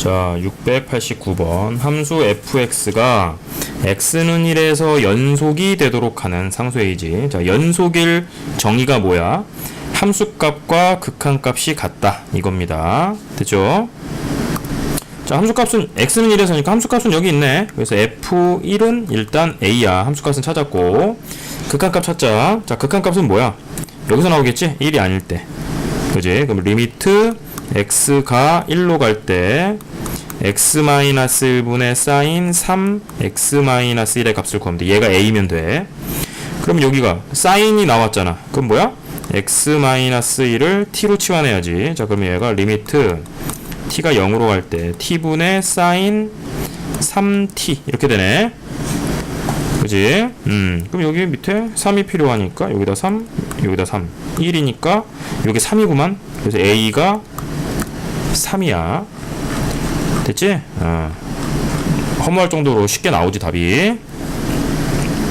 자, 689번. 함수 fx가 x는 1에서 연속이 되도록 하는 상수이지. 자, 연속일 정의가 뭐야? 함수값과 극한값이 같다. 이겁니다. 됐죠? 자, 함수값은 x는 1에서니까 함수값은 여기 있네. 그래서 f1은 일단 a야. 함수값은 찾았고. 극한값 찾자. 자, 극한값은 뭐야? 여기서 나오겠지? 1이 아닐 때. 그지? 그럼 리미트 x가 1로 갈 때 x-1분의 사인 3 x-1의 값을 구하면 돼. 얘가 a면 돼. 그럼 여기가 사인이 나왔잖아. 그럼 뭐야? x-1을 t로 치환해야지. 자, 그럼 얘가 리미트 t가 0으로 갈 때 t분의 사인 3t 이렇게 되네. 그지? 음. 그럼 여기 밑에 3이 필요하니까 여기다 3, 여기다 3. 1이니까 여기 3이구만. 그래서 a가 3이야. 됐지? 어. 허무할 정도로 쉽게 나오지 답이.